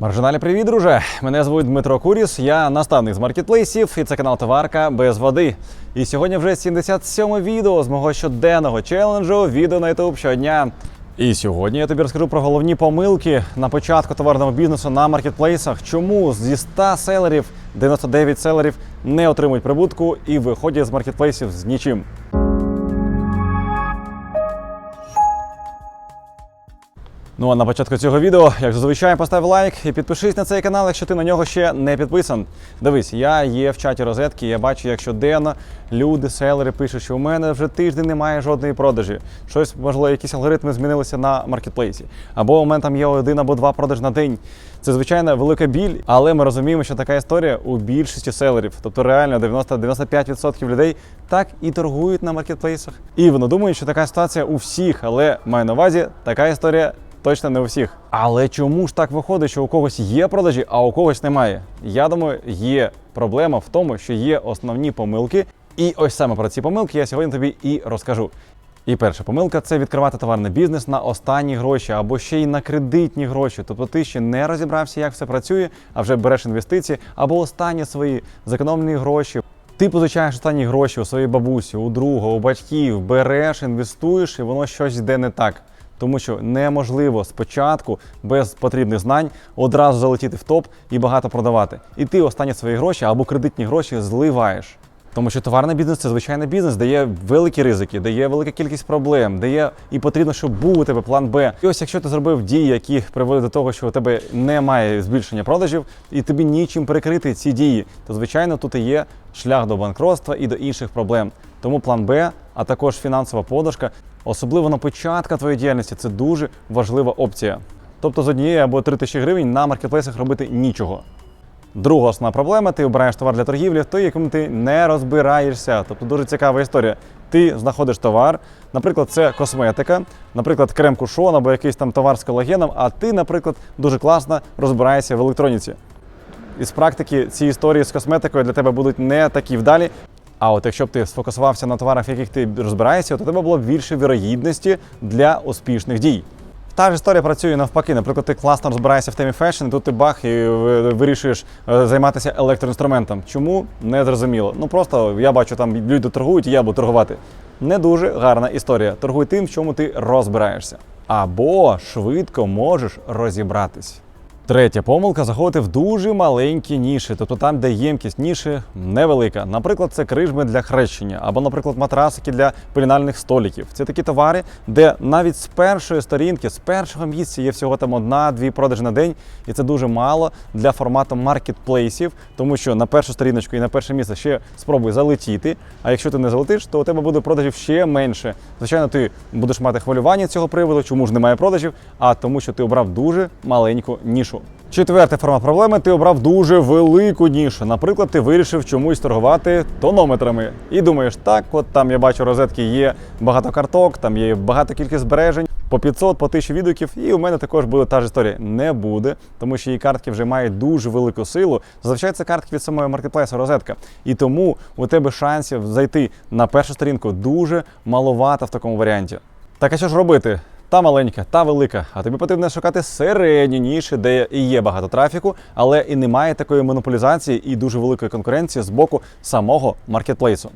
Маржиналі, привіт, друже! Мене звуть Дмитро Куріс, я наставник з маркетплейсів, і це канал Товарка без води. І сьогодні вже 77 відео з мого щоденного челенджу відео на YouTube щодня. І сьогодні я тобі розкажу про головні помилки на початку товарного бізнесу на маркетплейсах. Чому зі 100 селерів 99 селерів не отримують прибутку і виходять з маркетплейсів з нічим. Ну а на початку цього відео, як зазвичай, постав лайк і підпишись на цей канал, якщо ти на нього ще не підписан. Дивись, я є в чаті розетки, я бачу, як щоденно люди, селери пишуть, що у мене вже тиждень немає жодної продажі. Щось, можливо, якісь алгоритми змінилися на маркетплейсі. Або у мене там є один або два продажі на день. Це звичайно велика біль, але ми розуміємо, що така історія у більшості селерів. Тобто реально 90-95% людей так і торгують на маркетплейсах. І вони думають, що така ситуація у всіх, але маю на увазі, така історія Точно не у всіх. Але чому ж так виходить, що у когось є продажі, а у когось немає? Я думаю, є проблема в тому, що є основні помилки. І ось саме про ці помилки я сьогодні тобі і розкажу. І перша помилка це відкривати товарний бізнес на останні гроші або ще й на кредитні гроші. Тобто ти ще не розібрався, як все працює, а вже береш інвестиції або останні свої зекономлені гроші. Ти позичаєш останні гроші у своїй бабусі, у друга, у батьків, береш, інвестуєш, і воно щось йде не так. Тому що неможливо спочатку без потрібних знань одразу залетіти в топ і багато продавати. І ти останні свої гроші або кредитні гроші зливаєш. Тому що товарний бізнес це звичайний бізнес, де є великі ризики, де є велика кількість проблем, де є і потрібно, щоб був у тебе план Б. І ось якщо ти зробив дії, які приводять до того, що у тебе немає збільшення продажів, і тобі нічим перекрити ці дії, то звичайно тут і є шлях до банкротства і до інших проблем. Тому план Б, а також фінансова подушка, особливо на початку твоєї діяльності, це дуже важлива опція. Тобто з однієї або три тисячі гривень на маркетплейсах робити нічого. Друга основна проблема, ти обираєш товар для торгівлі, той, яким ти не розбираєшся. Тобто дуже цікава історія. Ти знаходиш товар, наприклад, це косметика, наприклад, крем кушон або якийсь там товар з колагеном, а ти, наприклад, дуже класно розбираєшся в електроніці. Із практики ці історії з косметикою для тебе будуть не такі вдалі. А от якщо б ти сфокусувався на товарах, в яких ти розбираєшся, то тебе було б більше вірогідності для успішних дій. Та ж історія працює навпаки. Наприклад, ти класно розбираєшся в темі фешн, і тут ти бах і вирішуєш е, займатися електроінструментом. Чому не зрозуміло? Ну просто я бачу, там люди торгують, і я буду торгувати. Не дуже гарна історія. Торгуй тим, в чому ти розбираєшся. Або швидко можеш розібратись. Третя помилка заходити в дуже маленькі ніші, тобто там, де ємкість ніші невелика. Наприклад, це крижми для хрещення, або, наприклад, матрасики для пеленальних столиків. Це такі товари, де навіть з першої сторінки, з першого місця є всього там одна-дві продажі на день, і це дуже мало для формату маркетплейсів, тому що на першу сторіночку і на перше місце ще спробуй залетіти. А якщо ти не залетиш, то у тебе буде продажів ще менше. Звичайно, ти будеш мати хвилювання цього приводу, чому ж немає продажів, а тому, що ти обрав дуже маленьку нішу. Четверта форма проблеми ти обрав дуже велику нішу. Наприклад, ти вирішив чомусь торгувати тонометрами. І думаєш, так, от там я бачу розетки, є багато карток, там є багато кількість збережень, по 500, по 1000 відгуків, і у мене також буде та ж історія. Не буде, тому що її картки вже мають дуже велику силу. Зазвичай це картки від самої маркетплейсу розетка. І тому у тебе шансів зайти на першу сторінку дуже маловато в такому варіанті. Так а що ж робити? Та маленька, та велика. А тобі потрібно шукати середні ніші, де і є багато трафіку, але і немає такої монополізації і дуже великої конкуренції з боку самого маркетплейсу.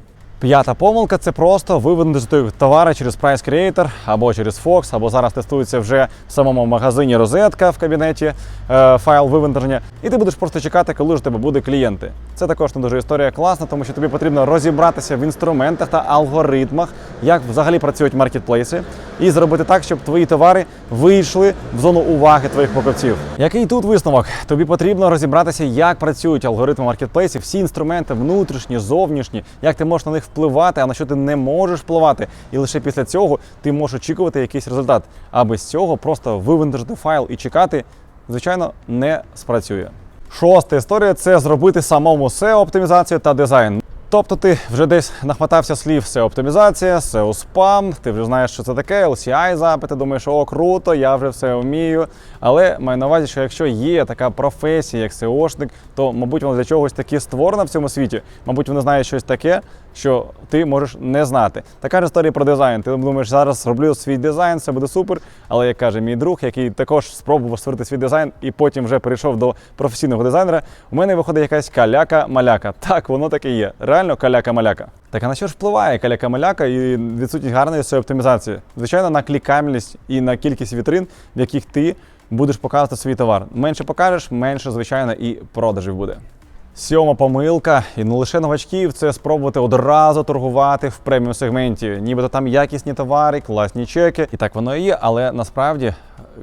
П'ята помилка це просто виведити товари через Price Creator або через Fox, або зараз тестується вже в самому магазині розетка в кабінеті е, файл вивантаження, і ти будеш просто чекати, коли ж у тебе буде клієнти. Це також не дуже історія класна, тому що тобі потрібно розібратися в інструментах та алгоритмах, як взагалі працюють маркетплейси, і зробити так, щоб твої товари вийшли в зону уваги твоїх покупців. Який тут висновок? Тобі потрібно розібратися, як працюють алгоритми маркетплейсів, всі інструменти, внутрішні, зовнішні, як ти можеш на них впливати, а на що ти не можеш впливати. І лише після цього ти можеш очікувати якийсь результат. А без цього просто вивантажити файл і чекати, звичайно, не спрацює. Шоста історія це зробити самому SEO оптимізацію та дизайн. Тобто ти вже десь нахватався слів SEO оптимізація, SEO спам, ти вже знаєш, що це таке, LCI запити, думаєш, о, круто, я вже все вмію. Але маю на увазі, що якщо є така професія, як SEOшник, то, мабуть, вона для чогось таки створена в цьому світі. Мабуть, вони знають щось таке, що ти можеш не знати. Така ж історія про дизайн. Ти думаєш, зараз роблю свій дизайн, все буде супер. Але як каже мій друг, який також спробував створити свій дизайн і потім вже перейшов до професійного дизайнера, у мене виходить якась каляка-маляка. Так, воно таке є. Реально каляка-маляка. Так а на що ж впливає каляка-маляка і відсутність гарної SEO оптимізації? Звичайно, на клікабельність і на кількість вітрин, в яких ти будеш показувати свій товар. Менше покажеш, менше, звичайно, і продажів буде. Сьома помилка, і не лише новачків, це спробувати одразу торгувати в преміум сегменті. Нібито там якісні товари, класні чеки. І так воно і є, але насправді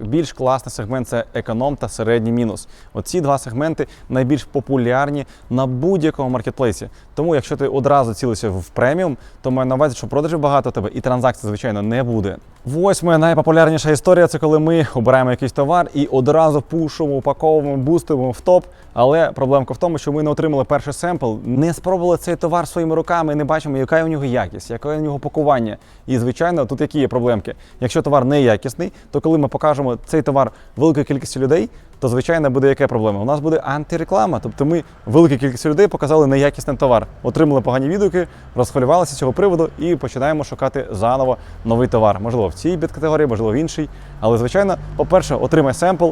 більш класний сегмент це економ та середній мінус. Оці два сегменти найбільш популярні на будь-якому маркетплейсі. Тому, якщо ти одразу цілився в преміум, то маю на увазі, що продажів багато тебе і транзакцій, звичайно, не буде. Восьме найпопулярніша історія це коли ми обираємо якийсь товар і одразу пушимо, упаковуємо, бустимо в топ. Але проблемка в тому, що ми не отримали перший семпл, не спробували цей товар своїми руками і не бачимо, яка у нього якість, яке у нього пакування. І звичайно, тут які є проблемки. Якщо товар не якісний, то коли ми покажемо цей товар великій кількості людей, то звичайно буде яка проблема? У нас буде антиреклама. Тобто ми великій кількості людей показали неякісний товар, отримали погані відгуки, розхвилювалися з цього приводу і починаємо шукати заново новий товар. Можливо, в цій підкатегорії, можливо, в іншій. Але звичайно, по-перше, отримай семпл,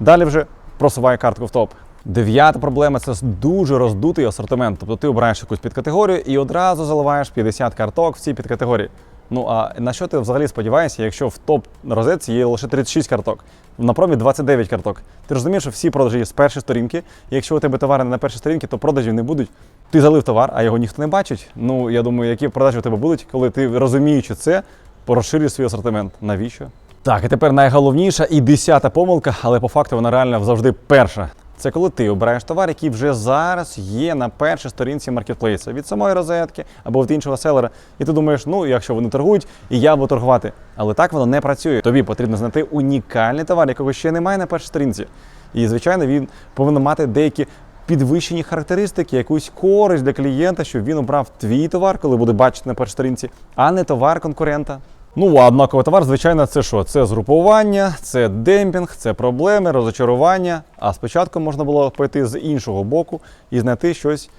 далі вже просувай картку в топ. Дев'ята проблема це дуже роздутий асортимент. Тобто ти обираєш якусь підкатегорію і одразу заливаєш 50 карток в цій підкатегорії. Ну а на що ти взагалі сподіваєшся, якщо в топ розетці є лише 36 карток, на промі 29 карток. Ти розумієш, що всі продажі є з першої сторінки. І якщо у тебе товари не на першій сторінці, то продажів не будуть. Ти залив товар, а його ніхто не бачить. Ну я думаю, які продажі у тебе будуть, коли ти розуміючи це, розширюєш свій асортимент. Навіщо? Так, і тепер найголовніша і десята помилка, але по факту вона реально завжди перша. Це коли ти обираєш товар, який вже зараз є на першій сторінці маркетплейсу від самої розетки або від іншого селера. І ти думаєш, ну якщо вони торгують, і я буду торгувати. Але так воно не працює. Тобі потрібно знайти унікальний товар, якого ще немає на першій сторінці. І звичайно, він повинен мати деякі. Підвищені характеристики, якусь користь для клієнта, щоб він обрав твій товар, коли буде бачити на першій сторінці, а не товар конкурента. Ну, а однаковий товар, звичайно, це що? Це згрупування, це демпінг, це проблеми, розочарування. А спочатку можна було пойти з іншого боку і знайти щось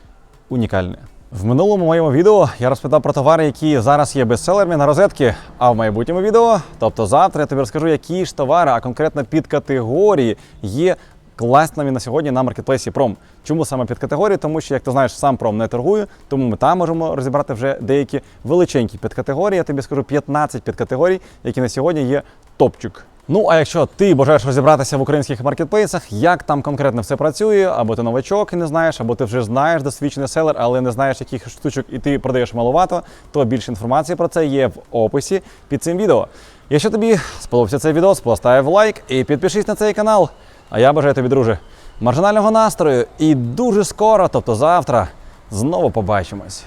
унікальне. В минулому моєму відео я розповідав про товари, які зараз є бестселерами на розетки. А в майбутньому відео, тобто завтра, я тобі розкажу, які ж товари, а конкретно під категорії є класними на сьогодні на маркетплейсі Пром. Чому саме під категорії? Тому що, як ти знаєш, сам Пром не торгує, тому ми там можемо розібрати вже деякі величенькі підкатегорії. Я тобі скажу 15 підкатегорій, які на сьогодні є топчик. Ну, а якщо ти бажаєш розібратися в українських маркетплейсах, як там конкретно все працює, або ти новачок і не знаєш, або ти вже знаєш досвідчений селер, але не знаєш, яких штучок і ти продаєш маловато, то більше інформації про це є в описі під цим відео. Якщо тобі сподобався цей відео, постав лайк і підпишись на цей канал. А я бажаю тобі, друже, маржинального настрою і дуже скоро, тобто завтра, знову побачимось.